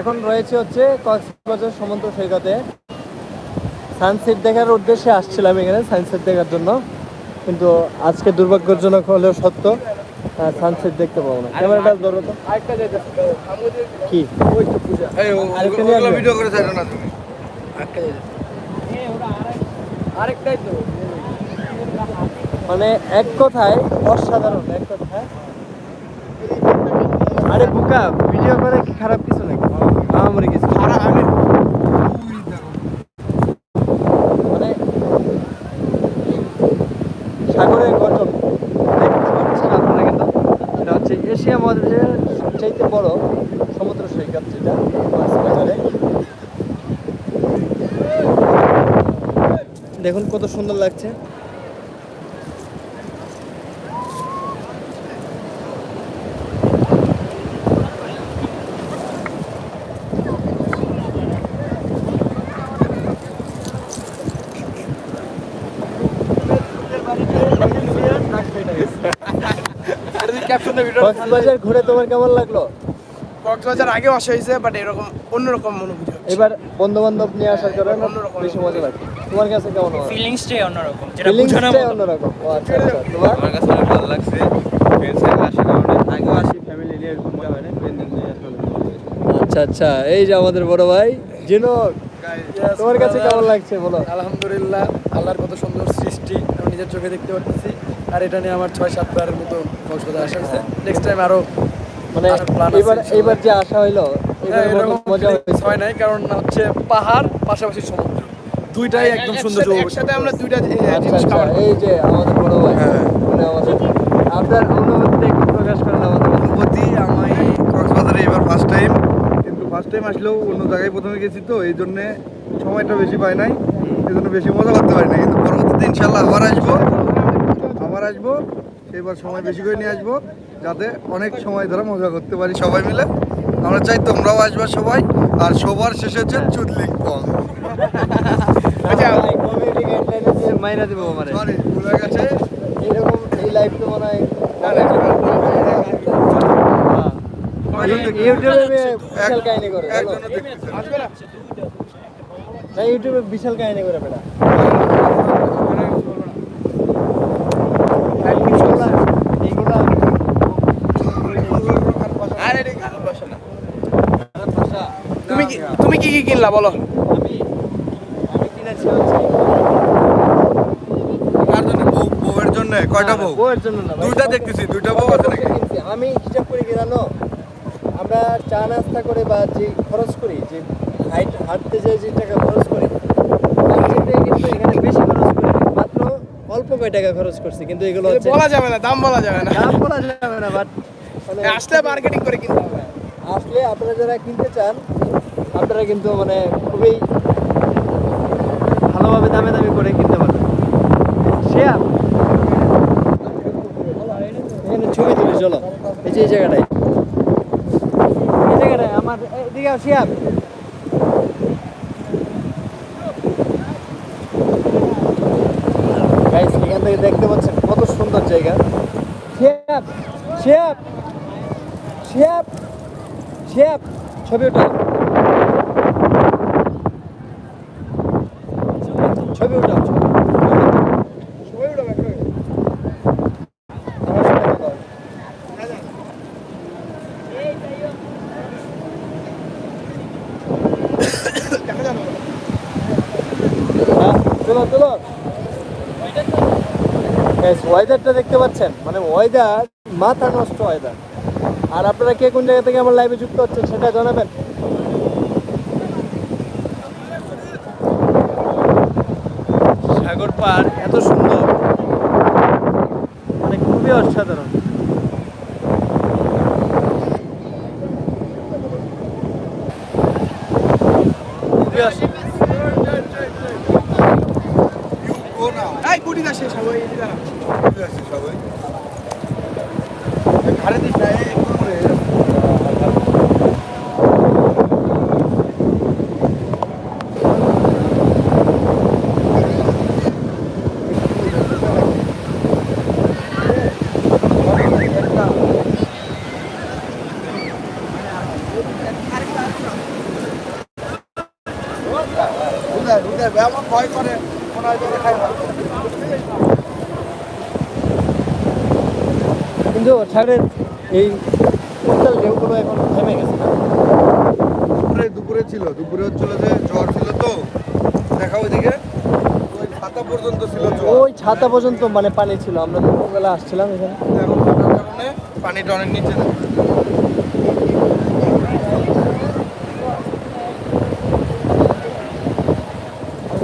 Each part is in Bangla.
এখন রয়েছে হচ্ছে কক্সবাজার সমুদ্র সৈকতে। সানসেট দেখার উদ্দেশ্যে আসছিলাম এখানে সানসেট দেখার জন্য। কিন্তু আজকে দুর্ভাগ্যজনক হলেও সত্য সানসেট দেখতে পাবো না। ক্যামেরাটা ধরো তো। কি? ভিডিও করে না তুমি। আরেকটাই তো। মানে এক কথায় অসাধারণ এক কথায়। আরে বুকা ভিডিও করে কি খারাপ কিছু নাকি? আমার কিছু মানে সাগরের গঠন দেখতে পাচ্ছেন আপনারা কিন্তু হচ্ছে এশিয়া মহাদেশের সবচাইতে বড় সমুদ্র সৈকত যেটা দেখুন কত সুন্দর লাগছে। কক্সবাজার ঘুরে তোমার কেমন লাগল? কক্সবাজার আগেও আসা হয়েছে বাট এরকম অন্যরকম অনুভূতি এবার বন্ধু বান্ধব নিয়ে আসার কারণে অন্যরকম বেশি মজা লাগছে। তোমার কাছে কেমন ফিলিংসটাই অন্যরকম যেটা অন্যরকম। ও আচ্ছা আচ্ছা। তোমার? আমার কাছে অনেক ভালো লাগছে। ফ্রেন্ডস আসার কারণে আগেও আসি ফ্যামিলি নিয়ে এরকম মজা হয় না নিয়ে আসলে আচ্ছা আচ্ছা। এই যে আমাদের বড় ভাই জিনো তোমার কাছে কেমন লাগছে বলো? আলহামদুলিল্লাহ আল্লাহর কত সুন্দর সৃষ্টি আমি নিজের চোখে দেখতে পাচ্ছি আর এটা নিয়ে আমার ছয় সাতবারের মতো কক্সবাজার আসা হয়েছে নেক্সট টাইম আরও মানে এবার এবার যে আশা হইল হ্যাঁ, এরকম মজা হয় নাই কারণ হচ্ছে পাহাড় পাশাপাশি সমুদ্র। দুইটাই একদম সুন্দর একসাথে আমরা দুইটা আচ্ছা আচ্ছা এই যে আমাদের বড় ভাই হ্যাঁ। মানে আমাদের আপনার অনুভূতি প্রকাশ করেন আমাদের অনুভূতি আমি কক্সবাজারে এবার ফার্স্ট টাইম কিন্তু ফার্স্ট টাইম আসলেও অন্য জায়গায় প্রথমে গেছি তো এই জন্যে সময়টা বেশি পাই নাই এই জন্য বেশি মজা করতে পারি না কিন্তু পরবর্তীতে ইনশাল্লাহ আবার আসব। আবার আসব এবার সময় বেশি করে নিয়ে আসব যাতে অনেক সময় ধরে মজা করতে পারি সবাই মিলে আমরা চাই তোমরাও আসবা সবাই আর সবার শেষে হচ্ছে চুদলিং পং আচ্ছা মানে ভুলে গেছে এরকম এই লাইফ তো মনে হয় হ্যাঁ। ইউটিউবে বিশাল কাহিনী করে ইউটিউবে বিশাল কাহিনী করে বেটা এইগুলা এইগুলা আরে রে গান বসে না তুমি কি কি কিনলা বলো? জন্য? বউয়ের জন্য? কয়টা বউ? বউয়ের জন্য না ভাই। দুইটা দেখতেছি দুইটা বউ আছে নাকি? আমি হিসাব করি আমরা চা নাস্তা করে বা যে খরচ করি যে হাইট হাঁটতে যে যে টাকা খরচ করি কিন্তু এখানে বেশি খরচ করি মাত্র অল্প কয় টাকা খরচ করছি কিন্তু এগুলো বলা যাবে না দাম বলা যাবে না। দাম বলা যাবে না বাট আসলে মার্কেটিং করে কিনতে হবে। আসলে আপনারা যারা কিনতে চান আপনারা কিন্তু মানে খুবই ভালোভাবে দামে দামি করে কিনতে পারবেন। শেয়ার। এখানে ছবি তুলি, চলো। এই যে এই জায়গাটায়। এই জায়গাটায়, আমার এদিকে শেয়ার। এখান থেকে দেখতে পাচ্ছেন কত সুন্দর জায়গা। Share share share share. ছবি ওঠাও ছবি ওঠাও ছবি আমার সাথে কথা বলো। হ্যাঁ, চলো চলো ওয়েদারটা দেখতে পাচ্ছেন? মানে ওয়েদার মাথা নষ্ট ওয়েদার আর আপনারা কে কোন জায়গা থেকে আমার লাইভে যুক্ত হচ্ছেন সেটা জানাবেন? সাগর পার, এত সুন্দর। মানে খুবই অসাধারণ। খুবই অসাধারণ। সবাই কুটি গাছে সবাই এটা কুটি গাছে সবাই ঘরে দিস না উদয় উদয় আমার ভয় করে কিন্তু সাগরের এই উত্তাল ঢেউগুলো এখন থেমে গেছে। না দুপুরে দুপুরে ছিল দুপুরে হচ্ছিল যে জ্বর ছিল তো দেখা ওইদিকে। ওই ছাতা পর্যন্ত ছিল ওই ছাতা পর্যন্ত মানে পানি ছিল। আমরা দুপুরবেলা আসছিলাম এখানে। এখন পানিটা অনেক নিচে না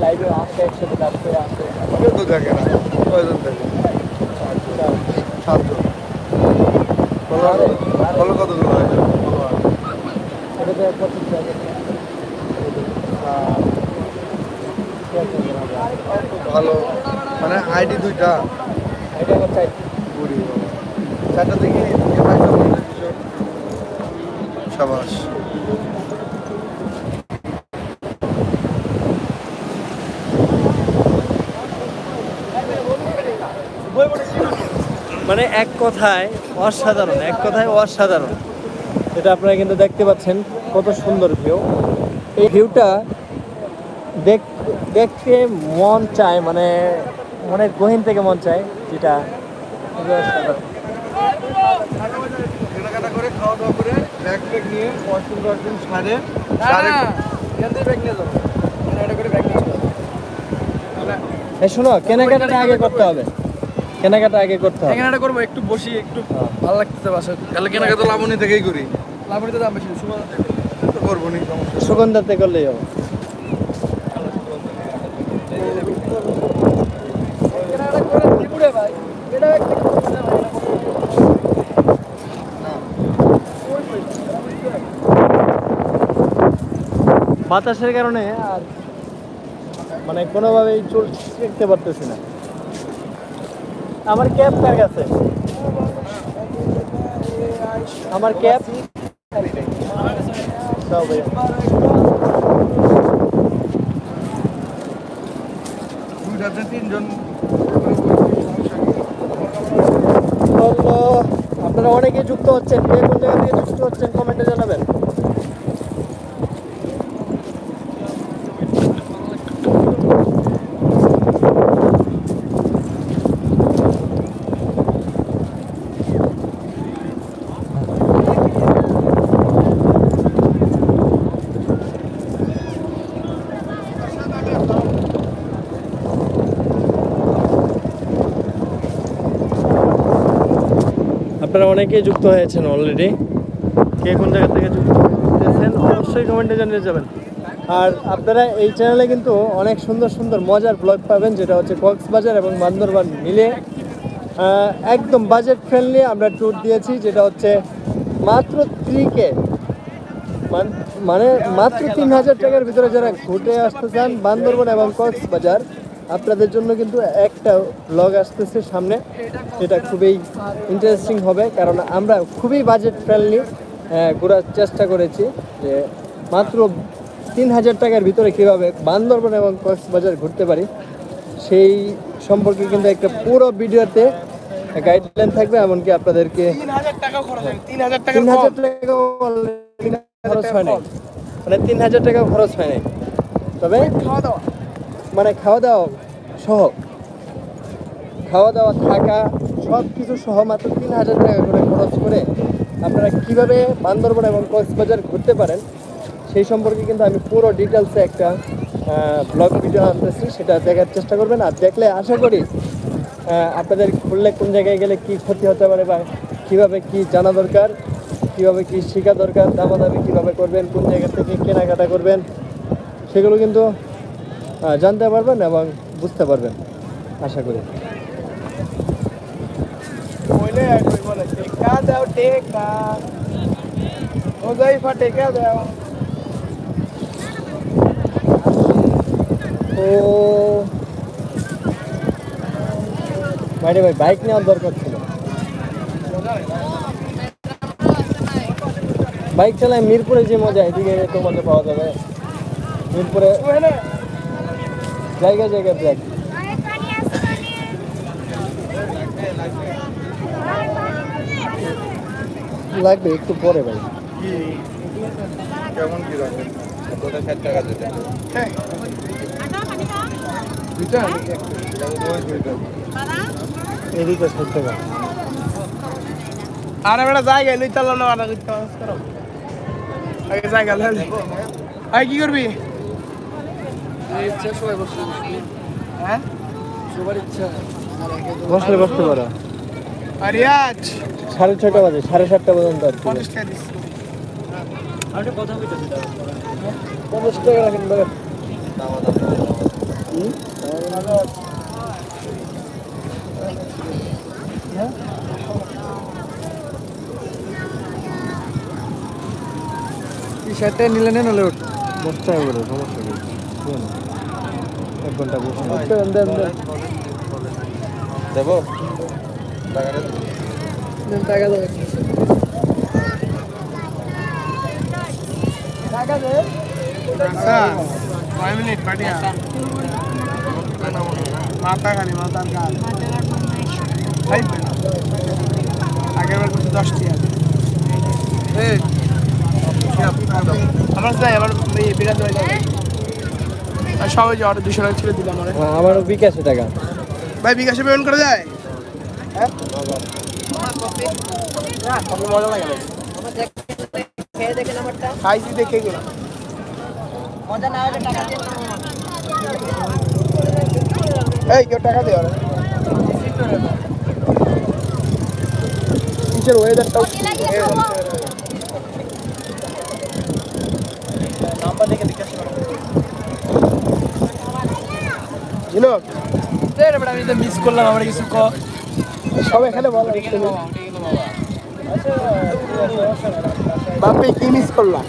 লাইভে আসতে একসাথে কাজ করে আসতে কেউ তো দেখে না কয়জন দেখে? সাতজন। ফলো কত হয়? টাকা ভালো। মানে আইডি দুইটা? এটা আমার চাই বুড়ি চারটা monetization? সাবাস। মানে এক কথায় অসাধারণ এক কথায় অসাধারণ। এটা আপনারা কিন্তু দেখতে পাচ্ছেন কত সুন্দর ভিউ এই ভিউটা দেখ দেখতে মন চায় মানে মনের গহীন থেকে মন চায় যেটা কেনাকাটা করে খাওয়া দাওয়া ব্যাগ নিয়ে ব্যাগ নিয়ে যাব। কেনাকাটা ব্যাগ নিয়ে শোনো কেনাকাটা আগে করতে হবে। কেনাকাটা আগে করতে হবে। কেনাকাটা করব একটু বসি একটু ভালো লাগতেছে বাসা তাহলে কেনাকাটা লাবণী থেকেই করি। লাভরিতে দাম বেশি সুমন তো করব নি সুগন্ধাতে করলেই হবে। কেনাকাটা করে ত্রিপুরে ভাই এটা একটা বাতাসের কারণে আর মানে কোনোভাবেই চুল দেখতে পারতেছি না। আমার ক্যাব কার কাছে? আমার। তিনজন আপনারা অনেকে যুক্ত হচ্ছেন কোন জায়গা থেকে যুক্ত হচ্ছেন? কমেন্টে জানাবেন। আপনারা অনেকেই যুক্ত হয়েছেন অলরেডি কে কোন জায়গা থেকে যুক্ত হয়েছেন, অবশ্যই কমেন্টে জানিয়ে যাবেন। আর আপনারা এই চ্যানেলে কিন্তু অনেক সুন্দর সুন্দর মজার ব্লগ পাবেন, যেটা হচ্ছে কক্সবাজার এবং বান্দরবান মিলে। একদম বাজেট ফ্রেন্ডলি আমরা ট্যুর দিয়েছি, যেটা হচ্ছে মাত্র ত্রিকে মানে মাত্র তিন হাজার টাকার ভিতরে যারা ঘুরতে আসতে চান বান্দরবন এবং কক্সবাজার আপনাদের জন্য কিন্তু একটা ব্লগ আসতেছে সামনে। যেটা খুবই ইন্টারেস্টিং হবে কারণ আমরা খুবই বাজেট ফ্রেন্ডলি ঘোরার চেষ্টা করেছি যে মাত্র তিন হাজার টাকার ভিতরে কীভাবে বান্দরবন এবং কক্সবাজার ঘুরতে পারি সেই সম্পর্কে কিন্তু একটা পুরো ভিডিওতে গাইডলাইন থাকবে এমনকি আপনাদেরকে তিন হাজার টাকা খরচ হয় নাই। মানে তিন হাজার টাকা খরচ হয় নাই। তবে খাওয়া দাওয়া। মানে খাওয়া দাওয়া সহ খাওয়া দাওয়া থাকা সব কিছু সহ মাত্র তিন হাজার টাকা করে খরচ করে আপনারা কীভাবে বান্দরবন এবং কক্সবাজার ঘুরতে পারেন, সেই সম্পর্কে কিন্তু আমি পুরো ডিটেলসে একটা ব্লগ ভিডিও আনতেছি, সেটা দেখার চেষ্টা করবেন। আর দেখলে আশা করি আপনাদের ঘুরলে কোন জায়গায় গেলে কি ক্ষতি হতে পারে বা কীভাবে কি জানা দরকার, কীভাবে কি শেখা দরকার, দামাদামি কীভাবে করবেন, কোন জায়গা থেকে কেনাকাটা করবেন, সেগুলো কিন্তু জানতে পারবেন এবং বুঝতে পারবেন আশা করি। ও। ভাই ভাই বাইক নেওয়ার দরকার ছিল। বাইক চালায় মিরপুরে যে মজা এদিকে তো মজা পাওয়া যাবে। মিরপুরে জায়গা জায়গা ব্যাগ লাগবে একটু পরে ভাই? কেমন কি রাখেন দুইটা? এদিকে ষাট টাকা। আরে বেটা জায়গা লই তালাম না আগে জায়গা আই কি করবি? ইচ্ছা সবাই হ্যাঁ? সবার ইচ্ছা। বসলে বসতে পারো। সাড়ে ছটা বাজে সাড়ে সাতটা পর্যন্ত আর কি। পঞ্চাশ টাকা দিস পঞ্চাশ টাকা রাখেন বলেন এই শার্টটা নিলে নেন হলে দশ টাকা করে সমস্যা নেই। এক ঘণ্টা দেন দেন দেন দেবো? টাকা দাও। আচ্ছা কয় মিনিট? পাঠিয়া মাথা খালি মাথার না আগের বার করতে দশ টাকা এই আমার আমার বিরাট হয়ে সবাই যে অর্ডার দুশো টাকা ছিল দিলাম আমার। হ্যাঁ, বিকাশে টাকা। ভাই বিকাশে পেমেন্ট করা যায়? হ্যাঁ? মজা লাগে না খাইছি দেখে গেলো এই কেউ টাকা দেওয়া নিচের ওয়েদারটাও ঝিনুক? আমি তো মিস করলাম আমার কিছু ক। সব এখানে বলো। বাপে কি মিস করলাম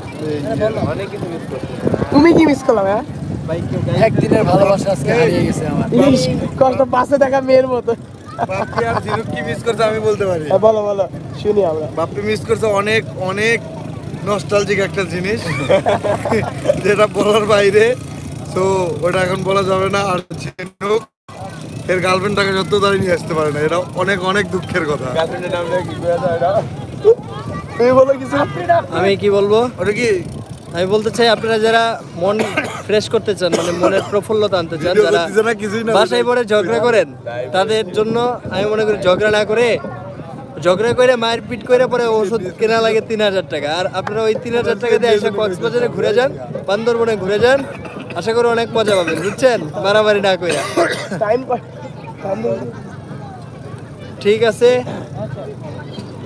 তুমি কি মিস করলাম হ্যাঁ? একদিনের ভালোবাসা আজকে হারিয়ে গেছে আমার। ইস, কষ্ট পাশে থাকা মেয়ের মতো। বাপ্পি আর ঝিনুক কি মিস করছে আমি বলতে পারি? হ্যাঁ, বলো বলো শুনি আমরা। বাপ্পি মিস করছে অনেক অনেক নস্টালজিক একটা জিনিস যেটা বলার বাইরে। তো ওটা এখন বলা যাবে না। আর ঝিনুক এর গার্লফ্রেন্ড তাকে যত দাঁড়িয়ে নিয়ে আসতে পারে না। এটা অনেক অনেক দুঃখের কথা। আমি কি বলব? ওটা কি? আমি বলতে চাই আপনারা যারা মন ফ্রেশ করতে চান মানে মনের প্রফুল্লতা আনতে চান যারা বাসায় পরে ঝগড়া করেন তাদের জন্য আমি মনে করি ঝগড়া না করে ঝগড়া করে মায়ের পিট করে পরে ওষুধ কেনা লাগে তিন হাজার টাকা। আর আপনারা ওই তিন হাজার টাকা দিয়ে এসে কক্সবাজারে ঘুরে যান বান্দরবনে ঘুরে যান আশা করি অনেক মজা পাবেন বুঝছেন? মারামারি না করে ঠিক আছে।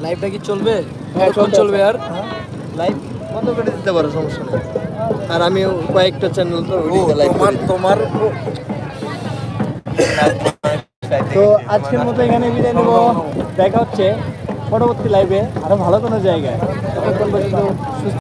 লাইফটা কি চলবে? হ্যাঁ, কতক্ষণ চলবে। আর? লাইভ বন্ধ করে দিতে পারো সমস্যা নেই। আর আমি কয়েকটা চ্যানেল তো তোমার তোমার তো আজকের মতো এখানে বিদায় নেব। দেখা হচ্ছে পরবর্তী লাইভে আরও ভালো কোনো জায়গায়। ততক্ষণ পর্যন্ত সুস্থ